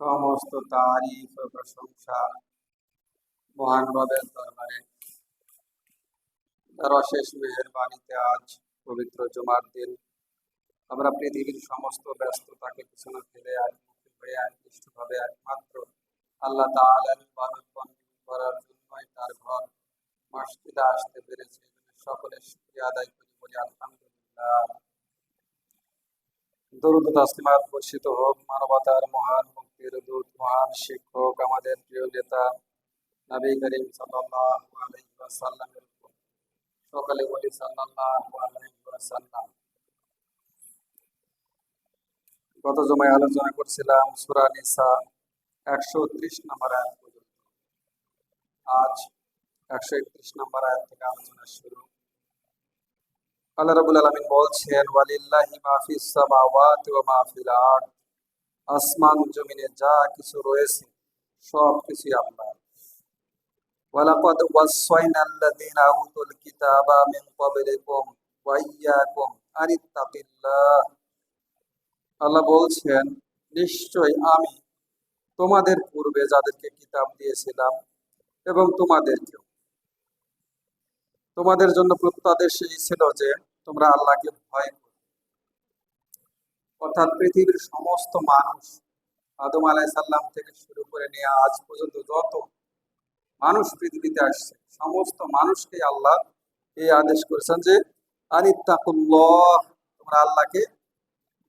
সমস্ত তারিফ প্রশংসা মহান রবের দরবারে। তার অশেষ মেহেরবানিতে আজ পবিত্র জমার দিন। আমরা পৃথিবীর সমস্ত ব্যস্ততাকে পিছনে ফেলে একমুখী হয়ে একনিষ্ঠভাবে একমাত্র আল্লাহ তাআলার ইবাদত বন্দী করার জন্যই তার ঘর মসজিদে আসতে পেরেছে। সকলের শুকরিয়া আদায় করি আলহামদুলিল্লাহ। দরুদ তাসলিমাত বর্ষিত হোক, মানবতার মহান মুক্তির দূত, মহান শিক্ষক, আমাদের প্রিয় নেতা নবী করিম সাল্লাল্লাহু আলাইহি সকালে বলি সাল্লাল্লাহু আলাইহি ওয়াসাল্লাম। গত জমায় আলোচনা করছিলাম সূরা নিসা একশো ত্রিশ নম্বর আয়াত পর্যন্ত। আজ একশো একত্রিশ নম্বর আয়াত থেকে আলোচনা শুরু। আল্লাহ রাবুল আলমিন বলছেন, ওয়ালিল্লাহি মাহফিস ওয়া মাহফিল আসমান জমিনে যা কিছু রয়েছে, সব কিছুই আল্লাহ ওয়ালাকাদ ওয়াসাইনা আল্লাযীনা উতুল কিতাবা মিন ক্বাবলিকুম ওয়া আল্লাহ বলছেন নিশ্চয় আমি তোমাদের পূর্বে যাদেরকে কিতাব দিয়েছিলাম এবং তোমাদেরকেও। তোমাদের জন্য প্রত্যাদেশ এই ছিল যে তোমরা আল্লাহকে ভয় করো। অর্থাৎ পৃথিবীর সমস্ত মানুষ আদম আলাইসাল্লাম থেকে শুরু করে নিয়ে আজ পর্যন্ত যত মানুষ পৃথিবীতে আসছে, সমস্ত মানুষকে আল্লাহ এই আদেশ করেছেন যে, আনিত্তাকুল্লাহ তোমরা আল্লাহকে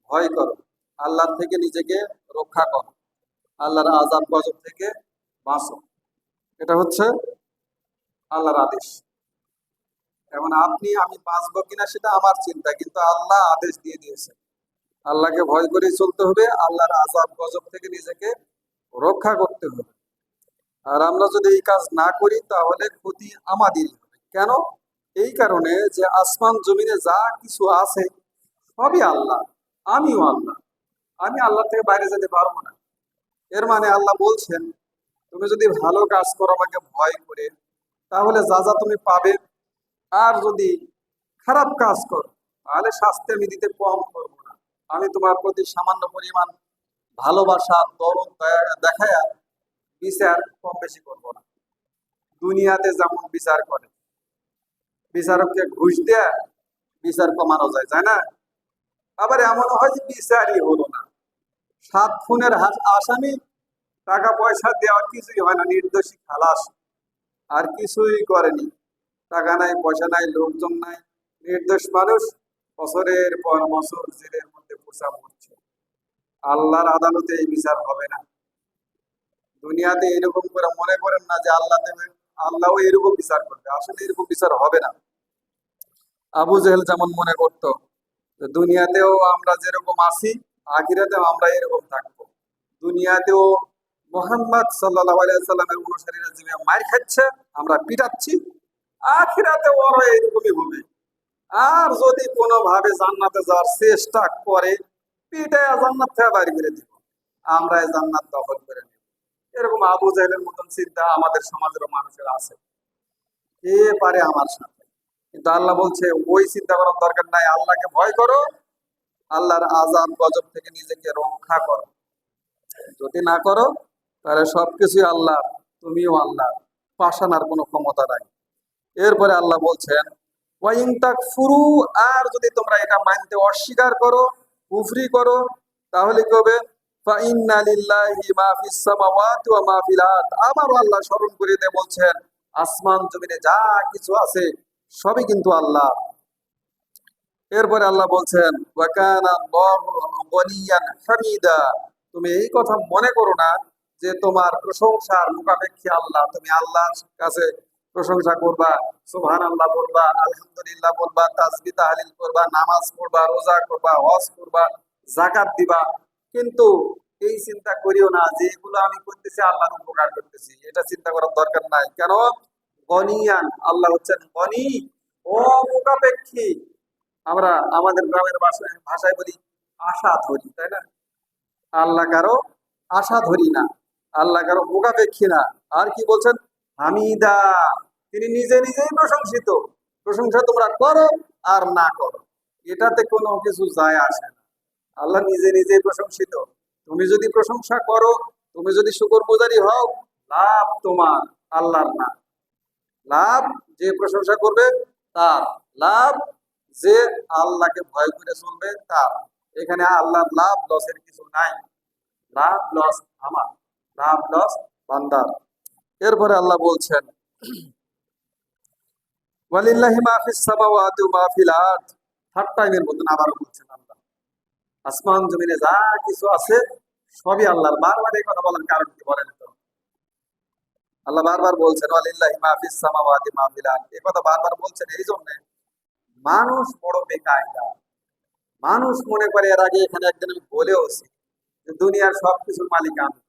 ভয় করো। আল্লাহ থেকে নিজেকে রক্ষা করো। আল্লাহর আজাব গজব থেকে বাঁচো। এটা হচ্ছে আল্লাহর আদেশ। এখন আপনি, আমি বাঁচবো কিনা সেটা আমার চিন্তা, কিন্তু আল্লাহ আদেশ দিয়ে দিয়েছে। আল্লাহকে ভয় করে চলতে হবে, আল্লাহর আজাব গজব থেকে নিজেকে রক্ষা করতে হবে। আর আমরা যদি এই কাজ না করি, তাহলে ক্ষতি আমাদেরই হবে। কেন? এই কারণে যে আসমান, জমিনে যা কিছু আছে, সবই আল্লাহ, আমিও আল্লাহ। আমি আল্লাহ থেকে বাইরে যেতে পারব না। এর মানে আল্লাহ বলছেন, তুমি যদি ভালো কাজ করো, আমাকে ভয় করে, তাহলে যা যা তুমি পাবে আর যদি খারাপ কাজ করো, তাহলে শাস্তি আমি দিতে কম করব না। আমি তোমার প্রতি সামান্য পরিমাণ ভালোবাসা, দরদ দেখায়া বিচার কম বেশি করব না। দুনিয়াতে যেমন বিচার করে, বিচারককে ঘুষ দেয়া, বিচার কমানো যায়, তাই না? আবার এমন হয় যে বিচারই হলো না। সাত খুনের আসামি টাকা পয়সা দেওয়ার কিছুই হয় না, নির্দোষী খালাস, আর কিছুই করেনি। টাকা নাই, পয়সা নাই, লোকজন নাই। নির্দোষ মানুষ বছরের পর বছর জেলের মধ্যে পোষা পড়ছে আল্লাহর আদালতে এই বিচার হবে না। দুনিয়াতে এরকম করে মনে করেন না যে আল্লাহ দেবে। আল্লাহও এরকম বিচার করবে। আসলে এরকম বিচার হবে না। আবু জেহেল যেমন মনে করতো দুনিয়াতেও আমরা যেরকম আছি, আখিরাতেও আমরা এরকম থাকব। দুনিয়াতেও মোহাম্মদ সাল্লাহ সাল্লামের অনুসারীরা যেভাবে মার খাচ্ছে, আমরা পিটাচ্ছি আখিরাতে ওরা এরকমই হবে। আর যদি কোনোভাবে জান্নাতে যাওয়ার চেষ্টা করে পিটায় জান্নাত থেকে বাড়ি করে দিব। আমরা জান্নাত দখল করে নিব। এরকম আবু জাহেলের মতন চিন্তা আমাদের সমাজের মানুষের আছে। কে পারে আমার সাথে। কিন্তু আল্লাহ বলছে, ওই চিন্তা করার দরকার নাই। আল্লাহকে ভয় করো। আল্লাহর আজাব গজব থেকে নিজেকে রক্ষা করো। যদি না করো, তাহলে সবকিছুই আল্লাহ তুমিও আল্লাহ পাশানার কোনো ক্ষমতা নাই। এরপরে আল্লাহ বলছেন ওয়াইন ফুরু আর যদি তোমরা এটা মানতে অস্বীকার করো, কুফরি করো, তাহলে কি হবে? আল্লাহ স্মরণ করে দিয়ে বলছেন, আসমান, জমিনে যা কিছু আছে, সবই কিন্তু আল্লাহ। এরপরে আল্লাহ বলছেন তুমি এই কথা মনে করো না যে তোমার প্রশংসার মুখাপেক্ষী আল্লাহ, তুমি আল্লাহর কাছে প্রশংসা করবা সুবহান আল্লাহ বলবা, আলহামদুলিল্লাহ বলবা তাসবি তাহলিল করবা, নামাজ পড়বা, রোজা করবা, হজ করবা জাকাত দিবা। কিন্তু এই চিন্তা করিও না যে এগুলো আমি করতেছি, আল্লাহর উপকার করতেছি। এটা চিন্তা করার দরকার নাই। কেন গনিয়ান, আল্লাহ হচ্ছেন গনি, অমুখাপেক্ষী। আমরা আমাদের গ্রামের ভাষায় ভাষায় বলি আশা ধরি তাই না? আল্লাহ কারও আশা ধরি না। আল্লাহ কারও মুখাপেক্ষী না। আর কি বলছেন? হামিদা তিনি নিজে নিজেই প্রশংসিত। প্রশংসা তোমরা করো আর না করো। এটাতে কোনো কিছু যায় আসে না। আল্লাহ নিজে নিজেই প্রশংসিত। তুমি যদি প্রশংসা করো, তুমি যদি শুকর গুজারি হও, লাভ তোমার, আল্লাহর না। লাভ যে প্রশংসা করবে, তার। লাভ যে আল্লাহকে ভয় করে চলবে, তার। এখানে আল্লাহর লাভ লসের কিছু নাই। লাভ লস আমার। লাভ লস বান্দার। এরপরে আল্লাহ বলছেন, ওয়ালিল্লাহি ওয়া আরদ। থার্ড টাইমের মতন আবারও বলছেন আল্লাহ। আসমান, জমিনে যা কিছু আছে, সবই আল্লাহর। বারবার এই কথা বলার কারণ কি বলেন তো? আল্লাহ বারবার বলছেন, ওয়ালিল্লাহি ফিল আরদ। এই কথা বারবার বলছেন, এই জন্য মানুষ বড় বেকায়দা। মানুষ মনে করে এর আগে এখানে একদিন আমি বলেওছি দুনিয়ার সবকিছুর মালিক আমি।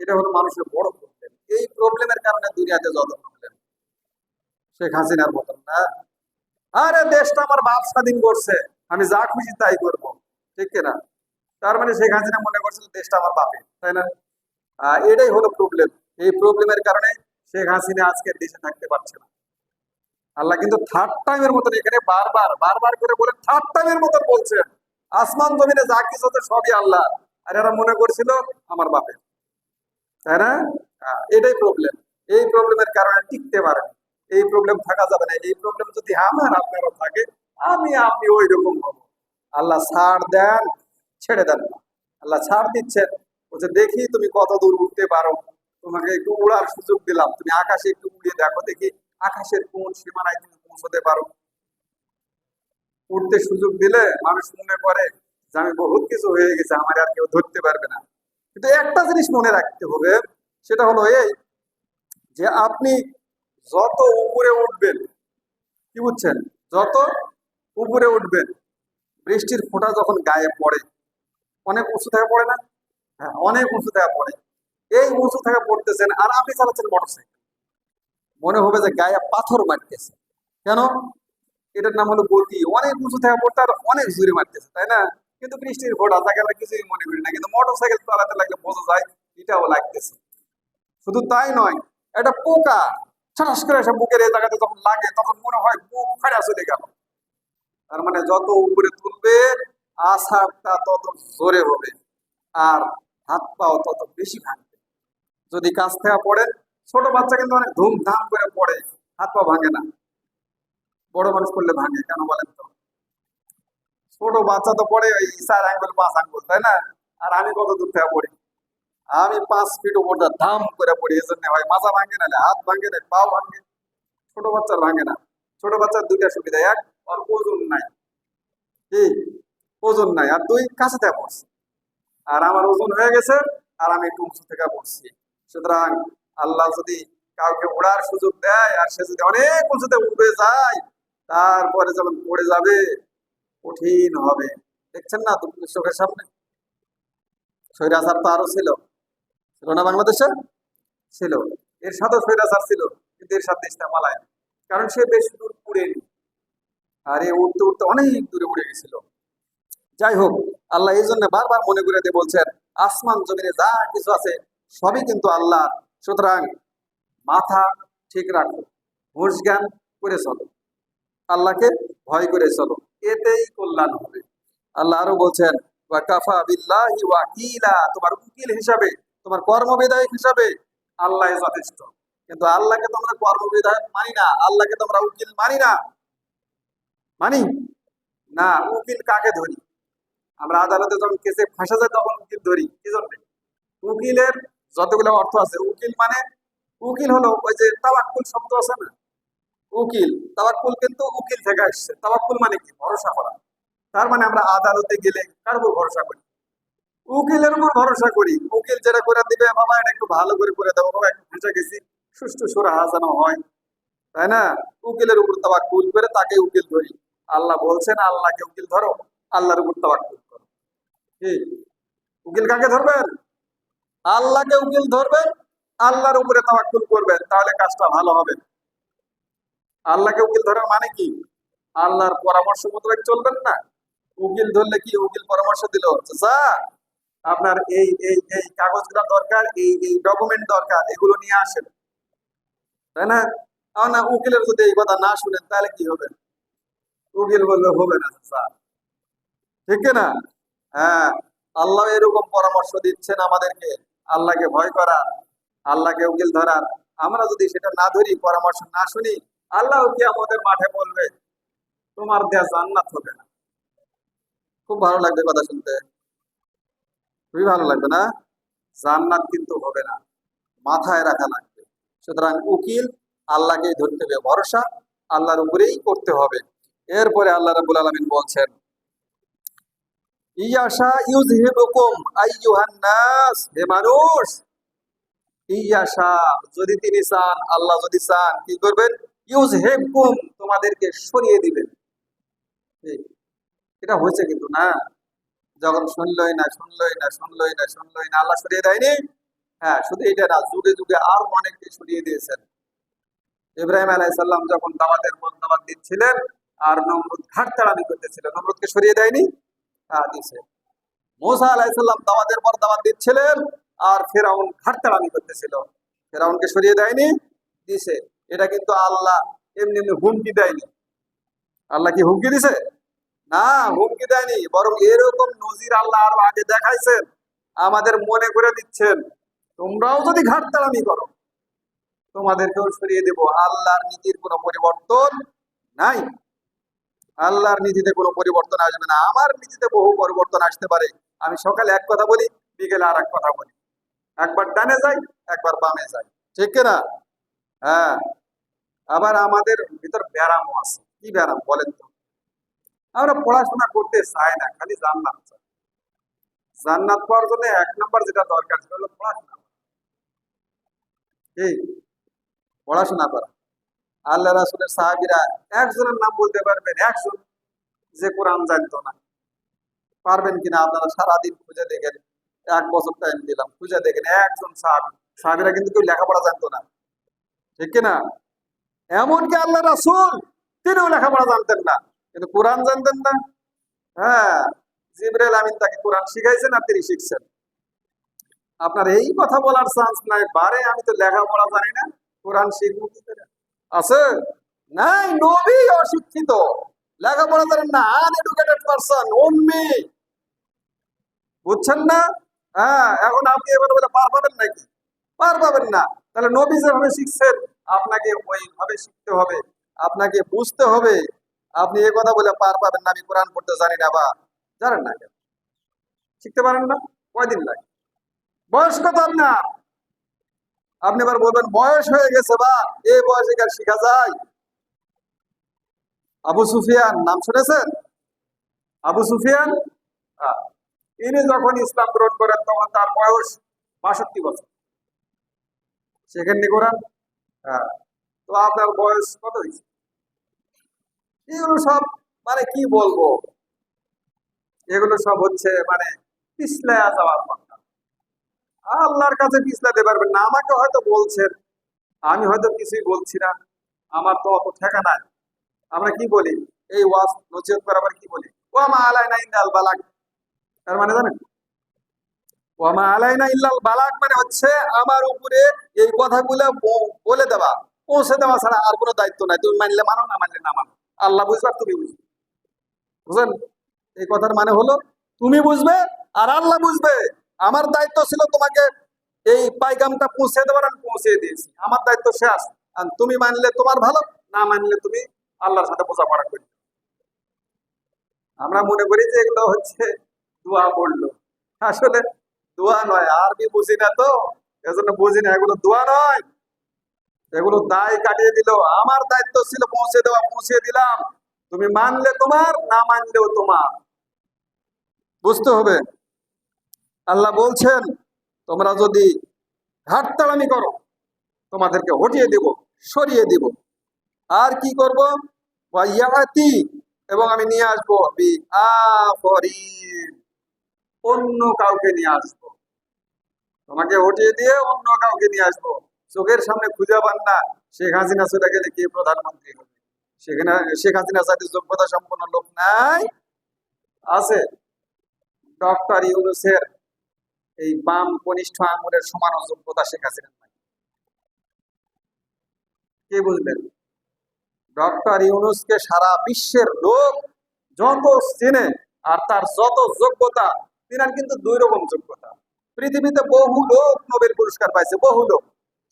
এটা হলো মানুষের বড় এই প্রবলেমের কারণে দুনিয়াতে যত প্রবলেম শেখ হাসিনার মতন না। আরে দেশটা আমার বাপ স্বাধীন করছে। আমি যা খুশি তাই করব। ঠিক কিনা? তার মানে শেখ হাসিনা মনে করছিল দেশটা আমার বাপের, তাই না? এটাই হলো প্রবলেম এই প্রবলেমের কারণে শেখ হাসিনা আজকে দেশে থাকতে পারছে না। আল্লাহ কিন্তু থার্ড টাইমের মতন এখানে বারবার বারবার করে বলে থার্ড টাইমের মতন বলছেন। আসমান জমিনে যা কিছু সবই আল্লাহ। আর এরা মনে করছিল আমার বাপের। তাই না? এটাই প্রবলেম এই প্রবলেমের কারণে টিকতে পারে এই প্রবলেম থাকা যাবে না। এই প্রবলেম যদি আমার আপনারও থাকে, আমি, আপনি ওই রকম হব। আল্লাহ ছাড় দেন, ছেড়ে দেন আল্লাহ ছাড় দিচ্ছেন। বলছে, দেখি তুমি কত দূর উঠতে পারো। তোমাকে একটু উড়ার সুযোগ দিলাম। তুমি আকাশে একটু উড়িয়ে দেখো, দেখি আকাশের কোন সীমানায় তুমি পৌঁছতে পারো। উঠতে সুযোগ দিলে মানুষ মনে করে যে, আমি বহুত কিছু হয়ে গেছে। আমার আর কেউ ধরতে পারবে না। কিন্তু একটা জিনিস মনে রাখতে হবে, সেটা হলো এই যে আপনি যত উপরে উঠবেন, কি বুঝছেন? যত উপরে উঠবেন, বৃষ্টির ফোঁটা যখন গায়ে পড়ে, অনেক উঁচু থেকে পড়ে না? হ্যাঁ অনেক উঁচু থেকে পড়ে। এই উঁচু থেকে পড়তেছেন আর আপনি চালাচ্ছেন মোটরসাইকেল মনে হবে যে গায়ে পাথর মারতেছে। কেন? এটার নাম হলো গতি। অনেক উঁচু থেকে পড়তে আর অনেক জোরে মারতেছে, তাই না? কিন্তু বৃষ্টির ফোঁটা তাকে আমরা কিছুই মনে করি না, কিন্তু মোটরসাইকেল চালাতে লাগলে বোঝা যায়, এটাও লাগতেছে। শুধু তাই নয়, একটা পোকা ছাটাস করে এসে বুকের এই জায়গাতে যখন লাগে, তখন মনে হয় বুক ফেরা চলে গেল। তার মানে যত উপরে তুলবে আশাটা তত জোরে হবে, আর হাত পাও তত বেশি ভাঙবে। যদি কাছ থেকে পড়ে, ছোট বাচ্চা কিন্তু অনেক ধুমধাম করে পড়ে, হাত পা ভাঙে না। বড় মানুষ করলে ভাঙে, কেন বলেন তো? ছোট বাচ্চা তো পড়ে ওই চার আঙ্গুল পাঁচ আঙ্গুল তাই না? আর আমি কত দূর থেকে পড়ি? আমি পাঁচ ফিট উপরটা ধাম করে পড়ি, এই জন্য হয় মাজা ভাঙে না, হাত ভাঙে না, পাও ভাঙে। ছোট বাচ্চার ভাঙে না। ছোট বাচ্চার দুইটা সুবিধা, এক আর ওজন নাই। কি? ওজন নাই, আর দুই কাছে থেকে পড়ছে। আর আমার ওজন হয়ে গেছে, আর আমি একটু উঁচু থেকে পড়ছি। সুতরাং আল্লাহ যদি কাউকে ওড়ার সুযোগ দেয়, আর সে যদি অনেক উঁচুতে উঠে যায়, তারপরে যখন পড়ে যাবে কঠিন হবে। দেখছেন না? তুমি চোখের সামনে। স্বৈরাচার তো আরও ছিল। ছিল না বাংলাদেশে? ছিল। এর সাথেও স্বৈরাচার ছিল, কিন্তু এর সাথে দেশটা মালায় কারণ সে বেশি দূর উড়েনি আর এ উঠতে উঠতে অনেক দূরে উড়ে গেছিল। যাই হোক, আল্লাহ এই জন্য বারবার মনে করে দিয়ে বলছেন, আসমান জমিনে যা কিছু আছে, সবই কিন্তু আল্লাহ। সুতরাং মাথা ঠিক রাখো হুঁশ জ্ঞান করে চলো। আল্লাহকে ভয় করে চলো। এতেই কল্যাণ হবে। আল্লাহ আরও বলছেন তোমার উকিল হিসাবে, তোমার কর্মবিধায়ক হিসাবে আল্লাহ যথেষ্ট। কিন্তু আল্লাহকে তোমরা কর্মবিধায়ক মানি না, আল্লাহকে তোমরা উকিল মানি না। মানি? না, উকিল কাকে ধরি? আমরা আদালতে যখন কেসে ফাঁসা যায় তখন উকিল ধরি, কি জন্য? উকিলের যতগুলো অর্থ আছে, উকিল মানে উকিল হলো ওই যে তাওয়াক্কুল শব্দ আছে না? উকিল, তাওয়াক্কুল কিন্তু উকিল থেকে আসছে। তাওয়াক্কুল মানে কি? ভরসা করা। তার মানে আমরা আদালতে গেলে কার উপর ভরসা করি? উকিলের উপর ভরসা করি। উকিল যেটা করে দিবে, বাবা, এটা একটু ভালো করে করে দেবো বাবা, একটু ফেঁসে গেছি। সুষ্ঠু সুরা হাজানো হয়। তাই না? উকিলের উপর তাওয়াক্কুল করে তাকে উকিল ধরি। আল্লাহ বলছেন, আল্লাহকে উকিল ধরো। আল্লাহর উপর তাওয়াক্কুল করো। উকিল কাকে ধরবেন? আল্লাহকে উকিল ধরবেন। আল্লাহর উপরে তাওয়াক্কুল করবেন। তাহলে কাজটা ভালো হবে। আল্লাহকে উকিল ধরার মানে কি? আল্লাহর পরামর্শ মোতাবেক চলবেন না। উকিল ধরলে কি উকিল পরামর্শ দিল? যা, আপনার এই এই এই কাগজগুলো দরকার, এই এই ডকুমেন্ট দরকার, এগুলো নিয়ে আসেন। তাই না? না, উকিলের যদি এই কথা না শুনেন, তাহলে কি হবে? উকিল বললে, হবে না স্যার ঠিক না? হ্যাঁ আল্লাহ এরকম পরামর্শ দিচ্ছেন আমাদেরকে। আল্লাহকে ভয় করা, আল্লাহকে উকিল ধরার আমরা যদি সেটা না ধরি, পরামর্শ না শুনি আল্লাহ কি আমাদের মাঠে বলবে? তোমার দেয়া জান্নাত হবে না। খুব ভালো লাগবে কথা শুনতে। খুবই ভালো লাগবে না? জান্নাত কিন্তু হবে না। মাথায় রাখা লাগবে। সুতরাং উকিল আল্লাহকেই ধরতে হবে, ভরসা আল্লাহর উপরেই করতে হবে। এরপরে আল্লাহ রাব্বুল আলামিন বলছেন, ইয়াশা ইউযহিবুকুম আইয়ুহান নাস হে মানুষ, ইয়াশা, যদি তিনি চান, আল্লাহ যদি চান, কি করবেন? ইউযহিবকুম তোমাদেরকে সরিয়ে দিবেন এটা হয়েছে কিন্তু না। যখন শুনলই না শুনলই না শুনলই না শুনলই না, আল্লাহ সরিয়ে দেয়নি। হ্যাঁ শুধু এটা না, যুগে যুগে আরও অনেককে সরিয়ে দিয়েছেন। ইব্রাহিম আলাইসাল্লাম যখন দাওয়াতের দাওয়াত দিচ্ছিলেন আর নমরুদ ঘাটতাড়ামি করতেছিল নমরুদকে সরিয়ে দেয়নি? হ্যাঁ দিছে মোসা আলাইসাল্লাম দাওয়াতের পর দাওয়াত দিচ্ছিলেন আর ফেরাউন ঘাটতাড়ামি করতেছিল। ফেরাউনকে সরিয়ে দেয়নি দিছে এটা কিন্তু আল্লাহ এমনি এমনি হুমকি দেয়নি। আল্লাহ কি হুমকি দিছে? না, হুমকি দেয়নি, বরং এরকম নজির আল্লাহ আরও আগে দেখাইছেন, আমাদের মনে করে দিচ্ছেন, তোমরাও যদি ঘাটতাড়ামি করো, তোমাদেরকেও সরিয়ে দেব। আল্লাহর নীতির কোনো পরিবর্তন নাই। আল্লাহর নীতিতে কোনো পরিবর্তন আসবে না। আমার নীতিতে বহু পরিবর্তন আসতে পারে। আমি সকালে এক কথা বলি, বিকেলে আর এক কথা বলি। একবার ডানে যাই, একবার বামে যাই। ঠিক না হ্যাঁ। আবার আমাদের ভিতর ব্যারামও আছে। কি ব্যারাম বলেন তো? আমরা পড়াশোনা করতে চাই না, খালি জান্নাত চাই। জান্নাত পাওয়ার জন্য এক নম্বর যেটা দরকার সেটা হলো পড়াশোনা ঠিক পড়াশোনা করা। আল্লাহ রাসুলের সাহাবিরা একজনের নাম বলতে পারবেন, একজন যে কোরআন জানতো না। পারবেন কিনা আপনারা সারাদিন খুঁজে দেখেন, এক বছর টাইম দিলাম, খুঁজে দেখেন, একজন সাহাবি। সাহাবিরা কিন্তু কেউ লেখাপড়া জানতো না। ঠিক কিনা? এমনকি আল্লাহ রাসুল তিনিও লেখাপড়া জানতেন না। কিন্তু কোরআন জানতেন না। হ্যাঁ জিবরাইল আমিন তাকে কোরআন শিখাইছেন আর তিনি শিখছেন। আপনার এই কথা বলার চান্স নাই, বারে আমি তো লেখাপড়া জানি না, কোরআন শিখব কি করে? আছে? নাই, নবী অশিক্ষিত। লেখাপড়া জানেন না আনএডুকেটেড পারসন উম্মি। বুঝছেন না? হ্যাঁ এখন আপনি এবার বলে পার পাবেন নাকি? পার পাবেন না। তাহলে নবী যেভাবে শিখছেন আপনাকে ওইভাবে শিখতে হবে, আপনাকে বুঝতে হবে। আপনি এ কথা বলে পার পাবেন না, আমি কোরআন পড়তে জানি না বা জানেন না কেন? শিখতে পারেন না? কয়দিন লাগে? বয়স কত আপনার? আপনি এবার বলবেন, বয়স হয়ে গেছে বা এই বয়সে কার শিখা যায়? আবু সুফিয়ান, নাম শুনেছেন? আবু সুফিয়ান? হ্যাঁ। ইনি যখন ইসলাম গ্রহণ করেন, তখন তার বয়স বাষট্টি বছর। সেখানে কোরআন? তো আপনার বয়স কত এগুলো সব মানে কি বলব? এগুলো সব হচ্ছে মানে যাওয়ার কথা। আল্লাহর কাছে পিছলাতে পারবেন না। আমাকে হয়তো বলছেন, আমি হয়তো কিছুই বলছি না। আমার তো অত ঠেকা নাই। আমরা কি বলি? এই ওয়াজ নচিহত করে আবার কি বলি? ওয়ামা আলাইনা ইন্দাল বালাক তার মানে জানেন? আলাইনা ইল্লাল বালাক মানে হচ্ছে আমার উপরে এই কথাগুলো বলে দেওয়া, পৌঁছে দেওয়া ছাড়া আর কোনো দায়িত্ব নাই। তুমি মানলে মানো, না মানলে না মানো। আল্লাহ বুঝবে আর তুমি বুঝবে। বুঝলেন? এই কথার মানে হলো, তুমি বুঝবে আর আল্লাহ বুঝবে। আমার দায়িত্ব ছিল তোমাকে এই পাইগামটা পৌঁছে দেওয়ার, আমি পৌঁছে দিয়েছি। আমার দায়িত্ব শেষ। আর তুমি মানলে তোমার ভালো, না মানলে তুমি আল্লাহর সাথে বোঝাপড়া করি আমরা মনে করি যে এগুলো হচ্ছে দোয়া পড়ল। আসলে দোয়া নয় আরবি বুঝি না তো? এজন্য বুঝি না, এগুলো দোয়া নয়। এগুলো দায় কাটিয়ে দিল। আমার দায়িত্ব ছিল পৌঁছে দেওয়া, পৌঁছে দিলাম। তুমি মানলে তোমার, না মানলেও তোমার। বুঝতে হবে? আল্লাহ বলছেন, তোমরা যদি ঘাটতাড়ামি করো, তোমাদেরকে হটিয়ে দিব, সরিয়ে দিব। আর কি করব? ওয়াইয়াতি এবং আমি নিয়ে আসব অন্য কাউকে নিয়ে আসব। তোমাকে হটিয়ে দিয়ে অন্য কাউকে নিয়ে আসব। চোখের সামনে খুঁজে পান না শেখ হাসিনা চলে গেলে কে প্রধানমন্ত্রী হবে? সেখানে শেখ হাসিনা সাথে যোগ্যতা সম্পন্ন লোক নাই। আছে ডক্টর ইউনুসের এই বাম কনিষ্ঠ আঙুলের সমান যোগ্যতা শেখ হাসিনা নাই। কে বুঝলেন ডক্টর ইউনুসকে সারা বিশ্বের লোক যত চেনে আর তার যত যোগ্যতা, তিনার কিন্তু দুই রকম যোগ্যতা। পৃথিবীতে বহু লোক নোবেল পুরস্কার পাইছে, বহু লোক।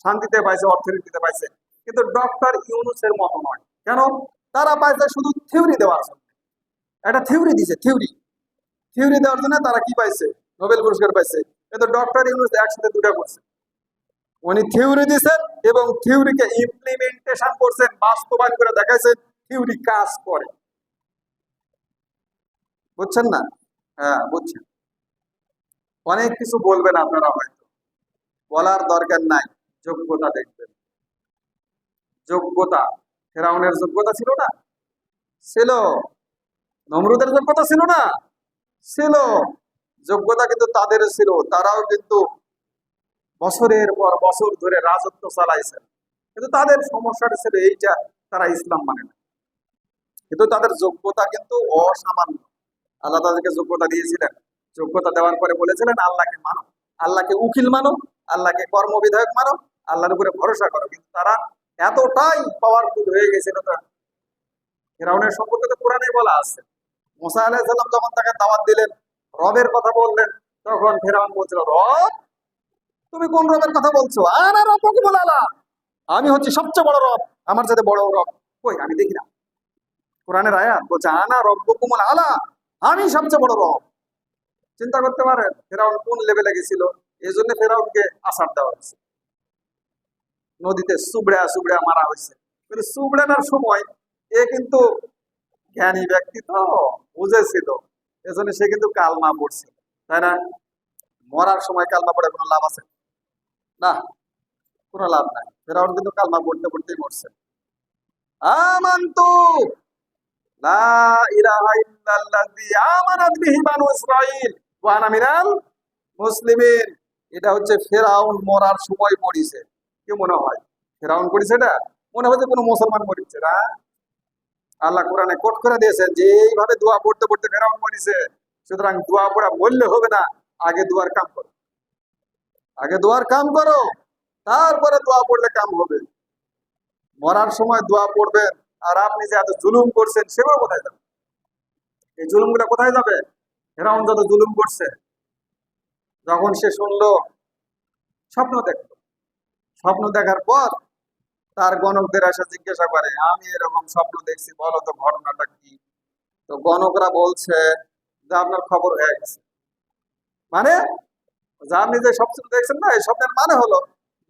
শান্তিতে পাইছে, অর্থনীতিতে পাইছে। কিন্তু ডক্টর ইউনুসের মতো নয় কেন? তারা পাইছে শুধু থিওরি দেওয়ার জন্য। একটা থিওরি দিছে, থিওরি। থিওরি দেওয়ার জন্য তারা কি পাইছে? নোবেল পুরস্কার পাইছে। কিন্তু ডক্টর ইউনুস একসাথে দুটা করছে। উনি থিওরি দিছেন এবং থিওরিকে ইমপ্লিমেন্টেশন করছেন, বাস্তবায়ন করে দেখাইছেন, থিওরি কাজ করে। বুঝছেন না? হ্যাঁ বুঝছেন অনেক কিছু বলবেন আপনারা হয়তো। বলার দরকার নাই, যোগ্যতা দেখবেন। যোগ্যতা, ফেরাউনের যোগ্যতা ছিল না? ছিল। নমরুদের যোগ্যতা ছিল না? ছিল। যোগ্যতা কিন্তু তাদের ছিল, তারাও কিন্তু বছরের পর বছর ধরে রাজত্ব চালাইছেন। কিন্তু তাদের সমস্যাটা ছিল এইটা তারা ইসলাম মানে না। কিন্তু তাদের যোগ্যতা কিন্তু অসামান্য। আল্লাহ তাদেরকে যোগ্যতা দিয়েছিলেন। যোগ্যতা দেওয়ার পরে বলেছিলেন, আল্লাহকে মানো। আল্লাহকে উকিল মানো, আল্লাহকে কর্মবিধায়ক মানো, আল্লাহর উপরে ভরসা করো। কিন্তু তারা এতটাই পাওয়ারফুল হয়ে গেছিল তো, ফেরাউনের সম্পর্কে তো কোরআনে বলা আছে। মোসা আলাইসাল্লাম যখন তাকে দাওয়াত দিলেন, রবের কথা বললেন, তখন ফেরাউন বলছিল, রব, তুমি কোন রবের কথা বলছো? আনা রব্বকে বলালা আমি হচ্ছি সবচেয়ে বড় রব, আমার সাথে বড় রব। কই, আমি দেখি না। কোরআনের আয়াত বলছে, আনা রব্বকুমুল আলা আমি সবচেয়ে বড় রব। চিন্তা করতে পারেন, ফেরাউন কোন লেভেলে গেছিল? এই জন্য ফেরাউনকে আসার দেওয়া হয়েছে। নদীতে সুবড়া সুবড়া মারা হয়েছে। কিন্তু সুবড়ানোর সময় এ কিন্তু জ্ঞানী ব্যক্তি তো, বুঝেছিল। এজন্য সে কিন্তু কালমা পড়ছিল তাই না? মরার সময় কালমা পড়ে কোনো লাভ আছে? না, কোনো লাভ নাই। ফেরাউন কিন্তু কালমা পড়তে পড়তেই মরছে। আমান্তু! লা ইলাহা ইল্লাল্লাযী আমানাত বিহি বানু ইসরাঈল! মুসলিমিন। এটা হচ্ছে ফেরাউন মরার সময় পড়িছে। কি মনে হয়? ফেরাউন পড়িছে এটা? মনে হয় যে কোনো মুসলমান পড়িছে না? আল্লাহ কোরআনে কোট করে দিয়েছেন যে এইভাবে দোয়া পড়তে পড়তে ফেরাউন মরিছে সুতরাং দোয়া পড়া বললে হবে না, আগে দোয়ার কাম করো। আগে দোয়ার কাম করো, তারপরে দোয়া পড়লে কাম হবে। মরার সময় দোয়া পড়বেন, আর আপনি যে এত জুলুম করছেন সেগুলো কোথায় যাবে? এই জুলুমগুলো কোথায় যাবে? ফেরাউন যত জুলুম করছে। যখন সে শুনলো, স্বপ্ন দেখল। স্বপ্ন দেখার পর তার গণকদের এসে জিজ্ঞাসা করে, আমি এরকম স্বপ্ন দেখছি, বলো তো ঘটনাটা কি? তো গণকরা বলছে যে, আপনার খবর হয়ে গেছে। মানে যে আপনি যে স্বপ্ন দেখছেন না, এই স্বপ্নের মানে হলো,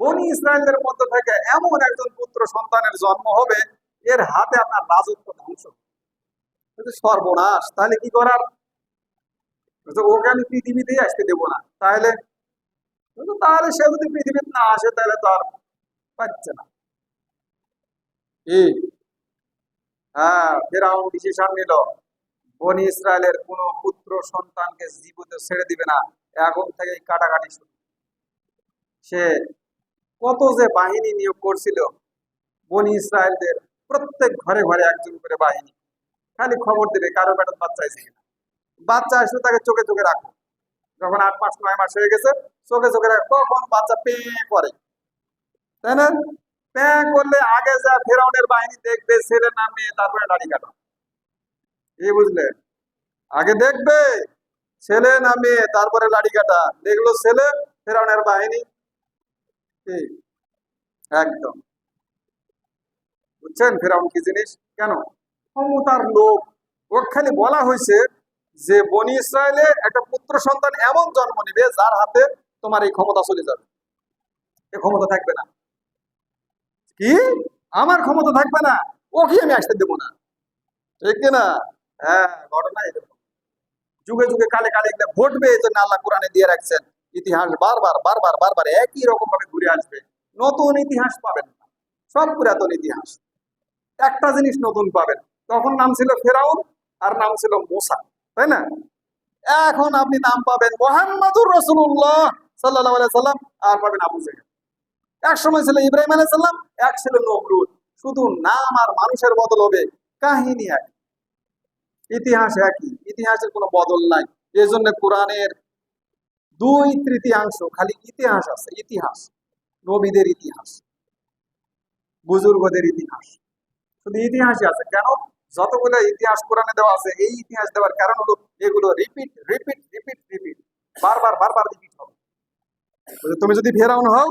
বনি ইসরায়েলদের মধ্যে থেকে এমন একজন পুত্র সন্তানের জন্ম হবে, এর হাতে আপনার রাজত্ব ধ্বংস সর্বনাশ, তাহলে কি করার? পৃথিবীতেই আসতে দেবো না। তাহলে তাহলে সে যদি পৃথিবীতে না আসে, তাহলে তো আর পাচ্ছে না। হ্যাঁ ফেরাউন ডিসিশন নিল, বনি ইসরায়েলের কোন পুত্র সন্তানকে জীবিত ছেড়ে দিবে না। এখন থেকে কাটাকাটি শুরু। সে কত যে বাহিনী নিয়োগ করছিল, বনি ইসরায়েলদের প্রত্যেক ঘরে ঘরে একজন করে বাহিনী। খালি খবর দেবে কারও বেটার বাচ্চা আছে কিনা। বাচ্চা আসলে তাকে চোখে চোখে রাখো। যখন আট মাস, নয় মাস হয়ে গেছে, চোখে চোখে রাখো কখন বাচ্চা পে করে। তাই না? পে করলে আগে যা ফেরাউনের বাহিনী দেখবে, ছেলে না মেয়ে, তারপরে দাড়ি কাটা। এই বুঝলে? আগে দেখবে, ছেলে নামে তারপরে লাড়ি কাটা। দেখল ছেলে, ফেরাউনের বাহিনী। একদম। বুঝছেন ফেরাউন কি জিনিস? কেন? ক্ষমতার লোক ও খালি বলা হয়েছে যে বনি ইসরায়েলে একটা পুত্র সন্তান এমন জন্ম নিবে যার হাতে তোমার এই ক্ষমতা চলে যাবে। এই ক্ষমতা থাকবে না। কি? আমার ক্ষমতা থাকবে না? ওকে আমি আসতে দেবো না। ঠিক না? হ্যাঁ ঘটনা যুগে যুগে কালে কালে এগুলো ঘটবে জন্য আল্লাহ কোরআনে দিয়ে রাখছেন, ইতিহাস বারবার বারবার বারবার একই রকম ভাবে ঘুরে আসবে। নতুন ইতিহাস পাবেন না। সব পুরাতন ইতিহাস। একটা জিনিস নতুন পাবেন। তখন নাম ছিল ফেরাউন, আর নাম ছিল মোসা। তাই না? এখন আপনি নাম পাবেন মোহাম্মদুর রসুল্লাহ সাল্লাহ সাল্লাম, আর পাবেন আবু জেহেল। এক সময় ছিল ইব্রাহিম আলাইহিস সালাম, এক ছিল নমরুদ। শুধু নাম আর মানুষের বদল হবে, কাহিনী এক ইতিহাস একই, ইতিহাসের কোনো বদল নাই। এই জন্য কোরআনের দুই তৃতীয়াংশ, খালি ইতিহাস আছে, ইতিহাস, নবীদের ইতিহাস, বুজুর্গদের ইতিহাস। শুধু ইতিহাসই আছে, কেন? যতগুলো ইতিহাস কোরআনে দেওয়া আছে, এই ইতিহাস দেওয়ার কারণ হলো এগুলো রিপিট রিপিট রিপিট রিপিট বারবার বারবার রিপিট হবে। তুমি যদি ফেরাউন হও,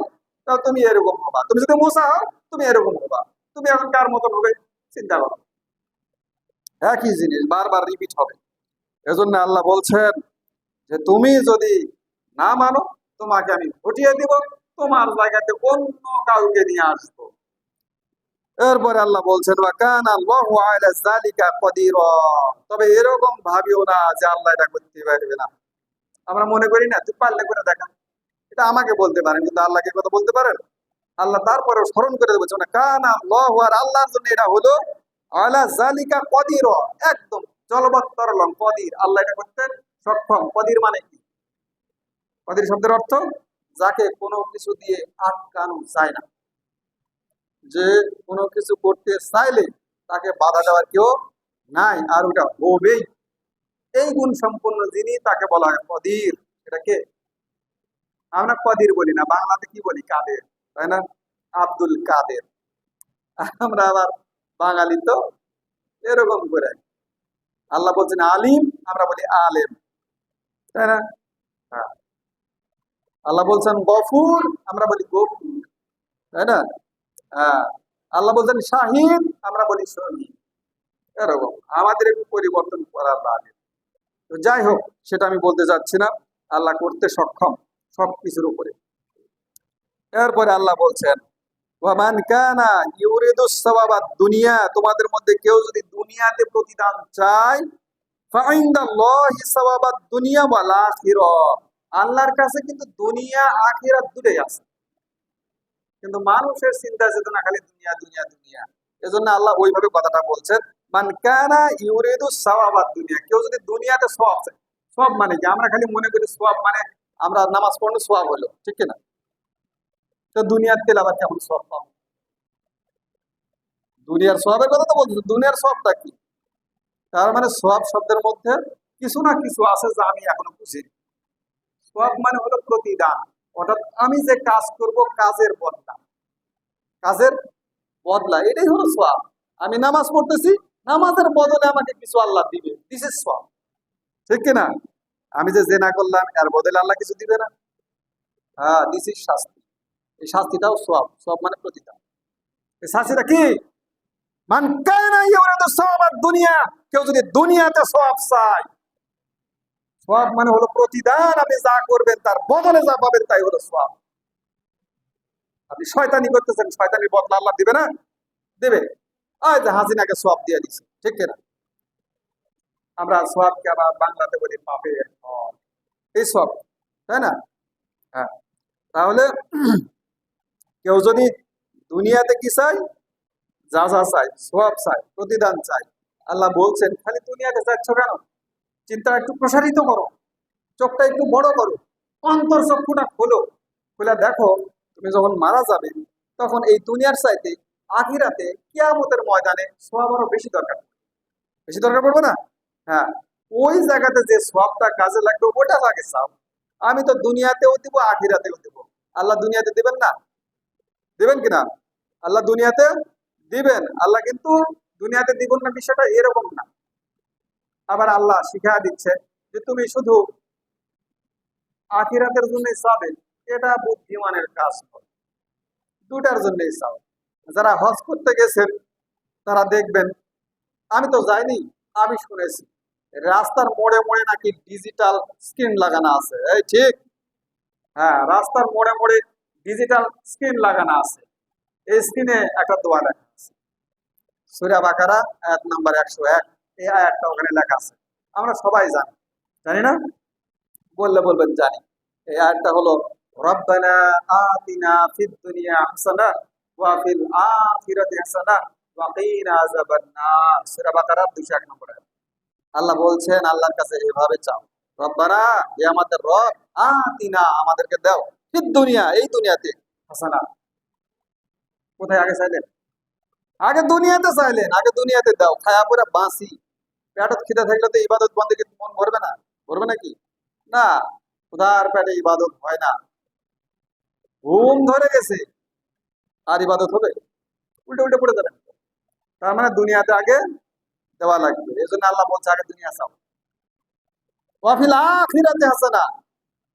তাহলে তুমি এরকম হবা। তুমি যদি মোসা হও, তুমি এরকম হবা। তুমি এখন কার মতন হবে? চিন্তা করো। একই জিনিস বারবার রিপিট হবে। এজন্য আল্লাহ বলছেন যে, তুমি যদি না মানো, তোমাকে আমি হটিয়ে দিব। তোমার জায়গাতে অন্য কাউকে নিয়ে আসব। এরপরে আল্লাহ বলছেন, ওয়া কানা আল্লাহু তবে এরকম ভাবিও না যে আল্লাহ এটা করতে পারবে না। আমরা মনে করি না, তুই পারলে করে দেখা। এটা আমাকে বলতে পারেন, কিন্তু আল্লাহকে কথা বলতে পারেন? আল্লাহ তারপরে স্মরণ করে দেবো না কানা আল্লাহ, আর আল্লাহর জন্য এটা হলো আলা জালিকা কদির। একদম জলবত্তর লং কদির। আল্লাহ এটা করতে সক্ষম। কদির মানে কি? কদির শব্দের অর্থ, যাকে কোনো কিছু দিয়ে আটকানো যায় না। যে কোনো কিছু করতে চাইলে তাকে বাধা দেওয়ার কেউ নাই, আর ওটা হবেই। এই গুণ সম্পন্ন যিনি তাকে বলা হয় কদির। এটা কে? আমরা কদির বলি না, বাংলাতে কি বলি? কাদের, তাই না? আব্দুল কাদের। আমরা আবার বাঙালি তো এরকম করে। আল্লাহ বলছেন আলিম, আমরা বলি আলেম। তাই না? হ্যাঁ। আল্লাহ বলছেন গফুর, আমরা বলি গফুর। তাই না? হ্যাঁ আল্লাহ বলছেন শাহিদ আমরা বলি শহীদ এরকম, আমাদের একটু পরিবর্তন করার লাগে। তো যাই হোক, সেটা আমি বলতে যাচ্ছি না। আল্লাহ করতে সক্ষম সব কিছুর উপরে। এরপরে আল্লাহ বলছেন দুনিয়া, তোমাদের মধ্যে কেউ যদি দুনিয়াতে প্রতিদান চায় দুনিয়া ওয়াল আল্লাহর কাছে কিন্তু দুনিয়া আখিরাত দুটোই আছে। কিন্তু মানুষের চিন্তা চেতনা খালি দুনিয়া দুনিয়া দুনিয়া। এজন্য আল্লাহ ওইভাবে কথাটা বলছেন, মান কানা ইউরিদুস সাওয়াবাদ দুনিয়া। কেউ যদি দুনিয়াতে সওয়াব চায় সব মানে কি? আমরা খালি মনে করি সওয়াব মানে আমরা নামাজ পড়লে সওয়াব হলো, ঠিক না তো দুনিয়ার তেল আবার কেমন সব পাবো? দুনিয়ার সবের কথা তো বলছি, দুনিয়ার সবটা কি? তার মানে সব শব্দের মধ্যে কিছু না কিছু আছে যা আমি এখনও বুঝি সব মানে হলো প্রতিদান। অর্থাৎ আমি যে কাজ করব কাজের বদলা। কাজের বদলা, এটাই হলো সব আমি নামাজ পড়তেছি, নামাজের বদলে আমাকে কিছু আল্লাহ দিবে। ইজ সব ঠিক কিনা? আমি যে জেনা করলাম, এর বদলে আল্লাহ কিছু দিবে না। হ্যাঁ দিস শাস্তি। এই শাস্তিটাও সব সব মানে প্রতিদান। এই শাস্তিটা কি? মান কায়না ইউরিদু সওয়াবাদ দুনিয়া কেউ যদি দুনিয়াতে সওয়াব চায় সওয়াব মানে হলো প্রতিদান আপনি যা করবেন তার বদলে যা পাবেন তাই হলো সওয়াব আপনি শয়তানি করতেছেন, শয়তানির বদলা আল্লাহ দিবে না? দেবে। ওই যে হাসিনাকে সওয়াব দিয়ে দিছে, ঠিক কিনা? আমরা সওয়াবকে আবার বাংলাতে বলি ফল এই সব, তাই না? হ্যাঁ তাহলে কেউ যদি দুনিয়াতে কি চাই যা যা চাই সব চাই প্রতিদান চাই আল্লাহ বলছেন, খালি দুনিয়াতে যাচ্ছ কেন? চিন্তা একটু প্রসারিত করো। চোখটা একটু বড় করো। অন্তর চক্ষুটা খোলো। খুলে দেখো, তুমি যখন মারা যাবে, তখন এই দুনিয়ার চাইতে আখিরাতে কিয়ামতের ময়দানে সব আরও বেশি দরকার। বেশি দরকার পড়বে না? হ্যাঁ। ওই জায়গাতে যে সবটা কাজে লাগবে, ওটা আগে সব আমি তো দুনিয়াতেও দিব, আখিরাতেও দিব। আল্লাহ দুনিয়াতে দিবেন না? দিবেন কিনা? আল্লাহ দুনিয়াতে দিবেন। আল্লাহ কিন্তু দুনিয়াতে দিবেন না, বিষয়টা এরকম না। আবার আল্লাহ শিখা দিচ্ছে যে তুমি শুধু আখিরাতের জন্য চাবে, এটা বুদ্ধিমানের কাজ দুটার জন্যই চাও। যারা হজ করতে গেছেন, তারা দেখবেন, আমি তো যাইনি, আমি শুনেছি, রাস্তার মোড়ে মোড়ে নাকি ডিজিটাল স্ক্রিন লাগানো আছে। এই ঠিক? হ্যাঁ রাস্তার মোড়ে মোড়ে ডিজিটাল স্ক্রিন লাগানো আছে। এই স্ক্রিনে একটা দোয়া লেখা আছে। সুরা বাকারা, এক নাম্বার একশো এক। ওখানে লেখা আছে। আমরা সবাই জানি জানি না? বললে বলবেন জানি। এই হলো, রব্বানা আতিনা ফিদ দুনিয়া হাসানা ওয়া ফিল আখিরাতি হাসানা ওয়া কিনা সূরা বাকারা 201 নম্বর। আল্লাহ বলছেন, আল্লাহর কাছে এভাবে চাও। রব্বানা, হে আমাদের রব, আতিনা আমাদেরকে দাও। ফিদ দুনিয়া, এই দুনিয়াতে হাসানা। কোথায় আগে চাইলেন? আগে দুনিয়াতে চাইলেন, আগে দুনিয়াতে দাও। খায়া পরে বাঁচি। পেটত খিদে থাকলে তো ইবাদত বন্ধে মন ভরবে না। ভরবে নাকি না খুদার পেটে ইবাদত হয় না। ঘুম ধরে গেছে, আর ইবাদত হবে। উল্টে উল্টে পড়ে যাবেন তার মানে দুনিয়াতে আগে দেওয়া লাগবে। এই জন্য আল্লাহ বলছে, আগে দুনিয়া চাও। ওয়াফিল আখিরাতে না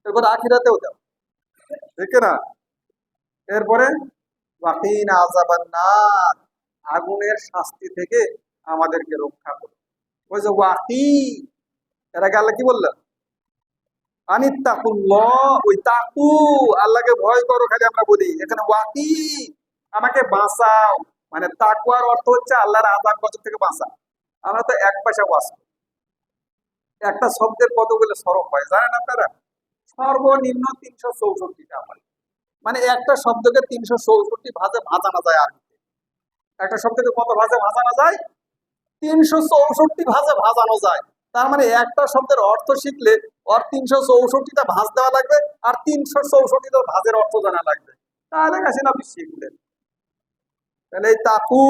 এরপর আখিরাতেও দাও। ঠিক না? এরপরে ওয়াকিন আজাবান নার। আগুনের শাস্তি থেকে আমাদেরকে রক্ষা করো। ওই যে এর আগে আল্লাহ কি ওই তাকু, আল্লাহকে ভয় করো, খালি আমরা বলি। এখানে আমাকে বাঁচাও। মানে তাকুয়ার অর্থ হচ্ছে আল্লাহর আজাব গজব থেকে বাঁচা। আমরা তো এক পয়সা ওয়াজ একটা শব্দের কতগুলো সরব হয়। জানেন আপনারা? সর্বনিম্ন তিনশো চৌষট্টিটা হয় মানে একটা শব্দকে তিনশো চৌষট্টি ভাজে ভাজানো যায় আর একটা শব্দকে কত ভাজে ভাজানো যায়? তিনশো চৌষট্টি ভাজে ভাজানো যায়। তার মানে একটা শব্দের অর্থ শিখলে ওর তিনশো চৌষট্টিটা ভাঁজ দেওয়া লাগবে আর তিনশো চৌষট্টিটা ভাজের অর্থ জানা লাগবে। তাহলে গেছেন আপনি শিখলেন? তাহলে তাকু,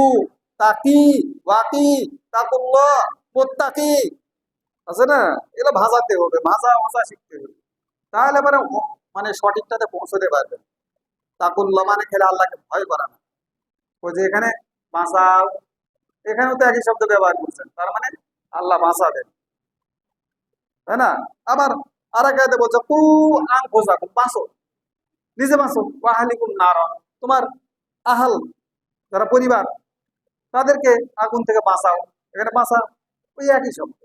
তাকি, ওয়াকি তাকুল্লাহ মোত্তাকি, আছে না? এগুলো ভাজাতে হবে, ভাজা ভাজা শিখতে হবে। তাহলে মানে মানে সঠিকটাতে পৌঁছতে পারবে। তাকুল্লাহ মানে খেলে আল্লাহকে ভয় করা না। ওই যে এখানে বাঁচাও এখানেও তো একই শব্দ ব্যবহার করছেন। তার মানে আল্লাহ বাঁচাবেন তাই না? আবার আর এক গাইতে বলছে, কু আং খোঁজাকুম বাঁচো। নিজে বাঁচো। ওয়াহালিকুম নার তোমার আহাল, যারা পরিবার, তাদেরকে আগুন থেকে বাঁচাও। এখানে বাঁচা, ওই একই শব্দ।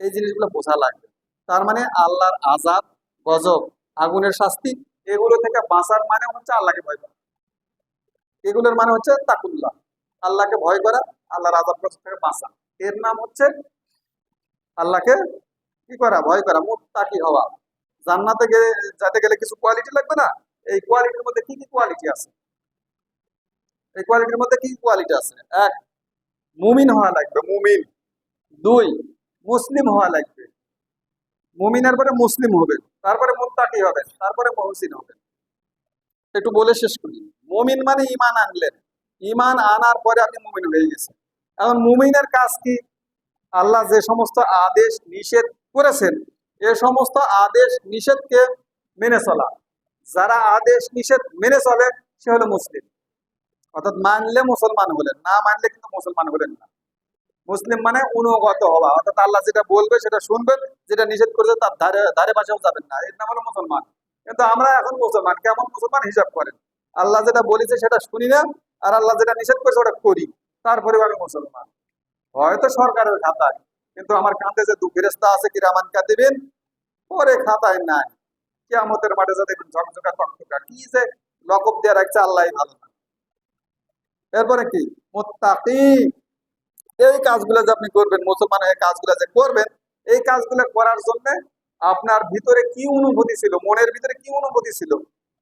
এই জিনিসগুলো বোঝা লাগবে। তার মানে আল্লাহর আজাব গজব, আগুনের শাস্তি, এগুলো থেকে বাঁচার মানে হচ্ছে আল্লাহকে ভয় করা এগুলোর মানে হচ্ছে তাকুল্লাহ। আল্লাহকে ভয় করা আল্লাহর আজাব থেকে বাঁচা। এর নাম হচ্ছে আল্লাহকে কি করা ভয় করা মুত্তাকি হওয়া। জান্নাতে গেলে যাতে গেলে কিছু কোয়ালিটি লাগবে না? এই কোয়ালিটির মধ্যে কি কি কোয়ালিটি আছে? এই কোয়ালিটির মধ্যে কি কি কোয়ালিটি আছে? এক মুমিন হওয়া লাগবে। মুমিন। দুই মুসলিম হওয়া লাগবে। মুমিনের পরে মুসলিম হবে তারপরে মুত্তাকি হবে তারপরে মহসিন হবে। একটু বলে শেষ করি। মুমিন মানে ইমান আনলেন। ইমান আনার পরে আপনি মুমিন হয়ে গেছেন। এখন মুমিনের কাজ কি? আল্লাহ যে সমস্ত আদেশ নিষেধ করেছেন, এ সমস্ত আদেশ নিষেধকে মেনে চলা। যারা আদেশ নিষেধ মেনে চলে, সে হলো মুসলিম। অর্থাৎ মানলে মুসলমান হলেন, না মানলে কিন্তু মুসলমান হলেন না। মুসলিম মানে অনুগত হওয়া। অর্থাৎ আল্লাহ যেটা বলবে, সেটা শুনবেন, যেটা নিষেধ করেছে তার ধারে ধারে পাশেও যাবেন না। এর নাম হলো মুসলমান। কিন্তু আমরা এখন মুসলমান, কেমন মুসলমান? হিসাব করেন। আল্লাহ যেটা বলেছে, সেটা শুনি না আর আল্লাহ যেটা নিষেধ করেছে ওটা করি। তারপরে আমি মুসলমান। হয়তো সরকারের খাতায়, কিন্তু আমার কাঁধে যে দু ফেরেস্তা আছে কিরামান কাতিবিন পরে খাতায় নাই। কিয়ামতের মাঠে যা দেখবেন ঝকঝকা টকটকা কি যে লকব দিয়ে রাখছে আল্লাহ ভালো না। এরপরে কি? মোত্তাকি এই কাজগুলো যে আপনি করবেন, মুসলমান হয়ে কাজগুলো যে করবেন, এই কাজগুলো করার জন্য আপনার ভিতরে কি অনুভূতি ছিল? মনের ভিতরে কি অনুভূতি ছিল?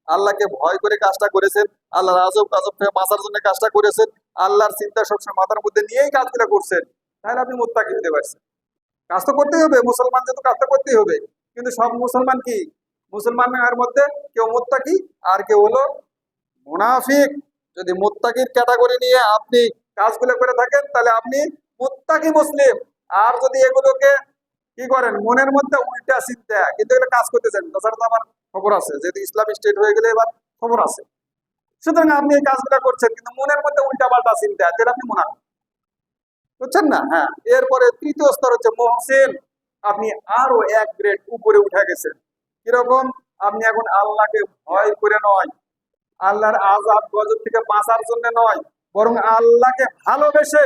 আল্লাহকে ভয় করে কাজটা করেছেন, আল্লাহ রাজব কাজব থেকে বাঁচার জন্য কাজটা করেছেন, আল্লাহর চিন্তা সবসময় মাথার মধ্যে নিয়েই কাজগুলো করছেন। তাহলে আপনি মোত্তাকি হতে পারছেন। কাজ তো করতেই হবে, মুসলমান যেহেতু কাজ তো করতেই হবে। কিন্তু সব মুসলমান কি? মুসলমানের মধ্যে কেউ মোত্তাকি, আর কেউ হলো মুনাফিক। যদি মুত্তাকির ক্যাটাগরি নিয়ে আপনি কাজগুলো করে থাকেন, তাহলে আপনি মুত্তাকি মুসলিম। আর যদি এগুলোকে কি করেন? মনের মধ্যে উল্টা চিন্তা, কিন্তু এগুলো কাজ করতেছেন তাছাড়া তো আমার খবর আছে যেহেতু ইসলামিক স্টেট হয়ে গেলে এবার খবর আছে। সুতরাং আপনি এই কাজগুলো করছেন, কিন্তু মনের মধ্যে উল্টা পাল্টা চিন্তা তাহলে আপনি মুনাফিক বুঝছেন না? হ্যাঁ এরপরে তৃতীয় স্তর হচ্ছে মহসেন। আপনি আরও এক গ্রেড উপরে উঠে গেছেন। কীরকম? আপনি এখন আল্লাহকে ভয় করে নয়। আল্লাহর আজাব গজব থেকে বাঁচার জন্য নয়। বরং আল্লাহকে ভালোবেসে,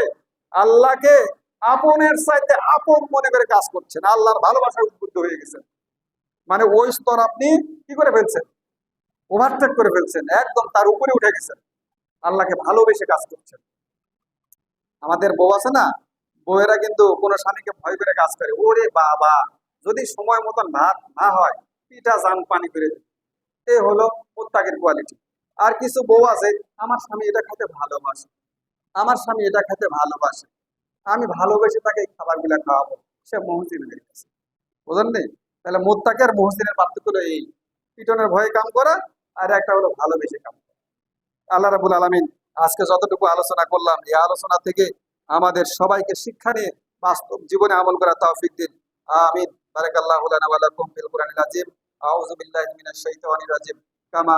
আল্লাহকে আপনের চাইতে আপন মনে করে কাজ করছেন। আল্লাহর ভালোবাসায় উদ্বুদ্ধ হয়ে গেছেন মানে ওই স্তর আপনি কি করে ফেলছেন? ওভারটেক করে ফেলছেন। একদম তার উপরে উঠে গেছেন। আল্লাহকে ভালোবেসে কাজ করছেন। আমাদের বউ আছে না? বউয়েরা কিন্তু কোনো স্বামীকে ভয় করে কাজ করে। ওরে বাবা! যদি সময় মতন ভাত না হয়, পিঠা জান পানি করে দেবে। এ হলো মোত্তাকের কোয়ালিটি আর কিছু বউ আছে, আমার স্বামী এটা খেতে ভালোবাসে। আমার স্বামী এটা খেতে ভালোবাসে। আমি ভালোবেসে তাকে এই খাবারগুলো খাওয়াবো। সে মহসিন হয়ে গেছে বুঝলেন তাহলে মোত্তাকে আর মহসিনের পার্থক্য এই। পিটনের ভয়ে কাম করা আর একটা হলো ভালোবেসে কাম করা। আল্লাহ রাবুল আলমিন আজকে যতটুকু আলোচনা করলাম, এই আলোচনা থেকে আমাদের সবাইকে শিক্ষা নিয়ে বাস্তব জীবনে আমল করা তৌফিক দিন। আমিন। বারাকাল্লাহু লানা ফিল কুরআনিল আযীম। আউযু বিল্লাহি মিনাশ শাইতানির রাজিম। কামা